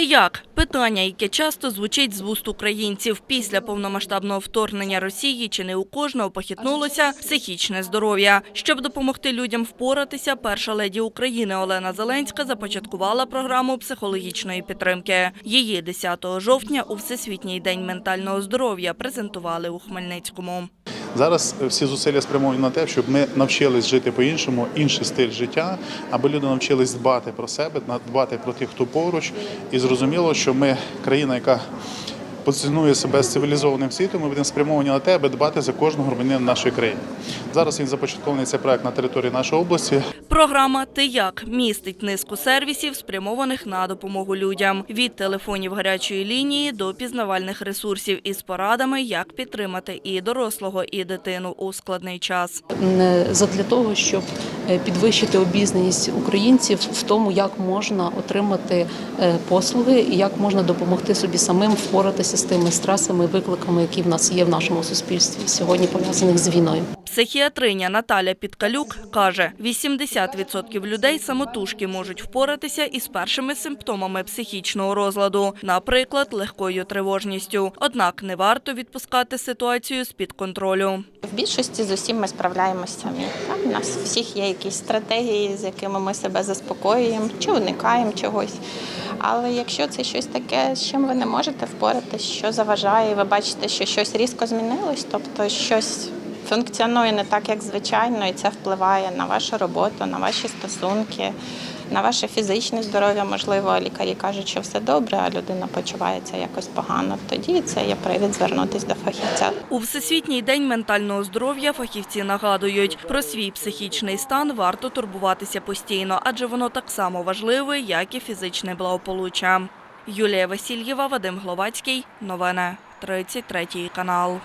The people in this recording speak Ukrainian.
Ти як? Питання, яке часто звучить з вуст українців. Після повномасштабного вторгнення Росії чи не у кожного похитнулося психічне здоров'я. Щоб допомогти людям впоратися, перша леді України Олена Зеленська започаткувала програму психологічної підтримки. Її 10 жовтня у Всесвітній день ментального здоров'я презентували у Хмельницькому. Зараз всі зусилля спрямовані на те, щоб ми навчились жити по-іншому, інший стиль життя, аби люди навчились дбати про себе, дбати про тих, хто поруч. І зрозуміло, що ми країна, яка позиціонує себе з цивілізованим світом, ми будемо спрямовані на те, аби дбати за кожного громадянина нашої країни. Зараз він започаткований цей проект на території нашої області. Програма Ти як містить низку сервісів, спрямованих на допомогу людям від телефонів гарячої лінії до пізнавальних ресурсів із порадами, як підтримати і дорослого, і дитину у складний час. задля того, щоб е, підвищити обізнаність українців в тому, як можна отримати е, послуги і як можна допомогти собі самим впоратися з тими стресами, викликами, які в нас є в нашому суспільстві сьогодні пов'язаних з війною. Психіатриня Наталя Підкалюк каже, 80% людей самотужки можуть впоратися із першими симптомами психічного розладу, наприклад, легкою тривожністю. Однак не варто відпускати ситуацію з-під контролю. В більшості з усім ми справляємося самі. У нас всіх є якісь стратегії, з якими ми себе заспокоюємо чи уникаємо чогось. Але якщо це щось таке, з чим ви не можете впоратися, що заважає, ви бачите, що щось різко змінилось, тобто щось функціонує не так, як звичайно, і це впливає на вашу роботу, на ваші стосунки, на ваше фізичне здоров'я. Можливо, лікарі кажуть, що все добре, а людина почувається якось погано. Тоді це є привід звернутися до фахівця. У Всесвітній день ментального здоров'я фахівці нагадують, про свій психічний стан варто турбуватися постійно, адже воно так само важливе, як і фізичне благополуччя. Юлія Васильєва, Вадим Гловацький. Новини 33 канал.